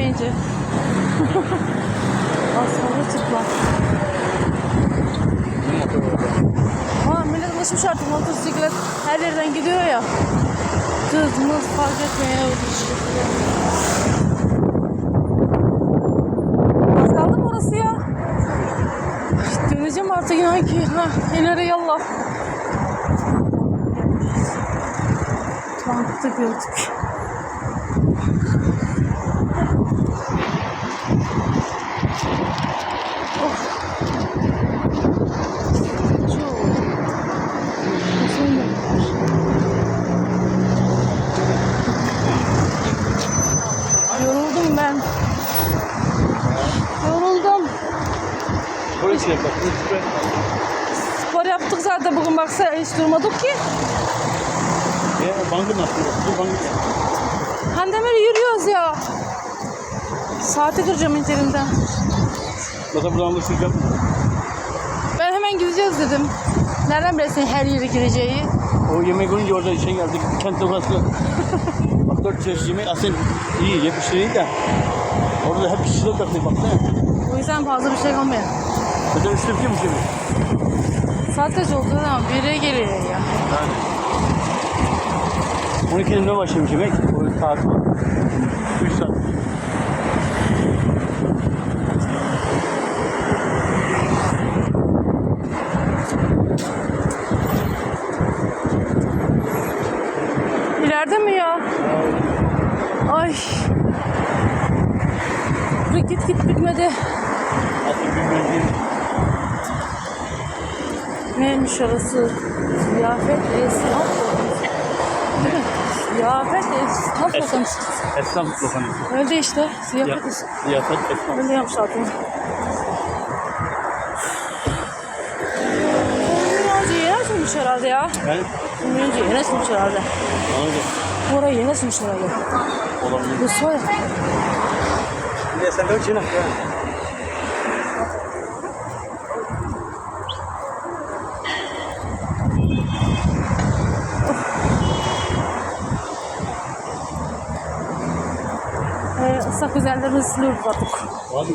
gitmeyince. Asfalta çıkma. Ha millet alışmış artık motosiklet her yerden gidiyor ya. Kız mız fark etmeye Az kaldı mı orası ya? Döneceğim artık inan ki. Ha, ileri yallah. Bankta gördük. Yoruldum ben. Yoruldum. Spor yaptık zaten bugün baksana hiç durmadık ki. Ya bankın nasıl? Bu bankın. Handemir yürüyoruz ya. Saati kıracağım interimden. Zaten buradan alışacak mı? Ben hemen gideceğiz dedim. Nereden bilesin her yere gireceği? O yemek görünce orada şey geldik. Kent lokası. Bak dört çeşit yemek aslında iyi. Yetmiş liraydı da. Orada hep kişilik takıyor baksana. O yüzden fazla bir şey olmuyor. Zaten üç tepki mi şimdi? Saat kaç oldu ama bire geliyor ya. Yani. 12'de ne başlamış yemek? O saat. 3 saat. İleride mi ya? Ay. Dur git git bitmedi. Değil. Neymiş orası? Ziyafet esnaf. Değil mi? Ziyafet esnaf lokantası. Esnaf lokantası. Öyle işte. Ya, Ziyafet esnaf. ziyafet esnaf. Öyle yapmış. Milyoncu yeni açılmış herhalde ya. Ben Milyoncu yeni açılmış herhalde. anladım. Bu orayı yeni açılmış herhalde. Olabilir. Bu soya. Ya sen de uçun. Ee, ıslak güzellerimizi siliyoruz artık. Hadi.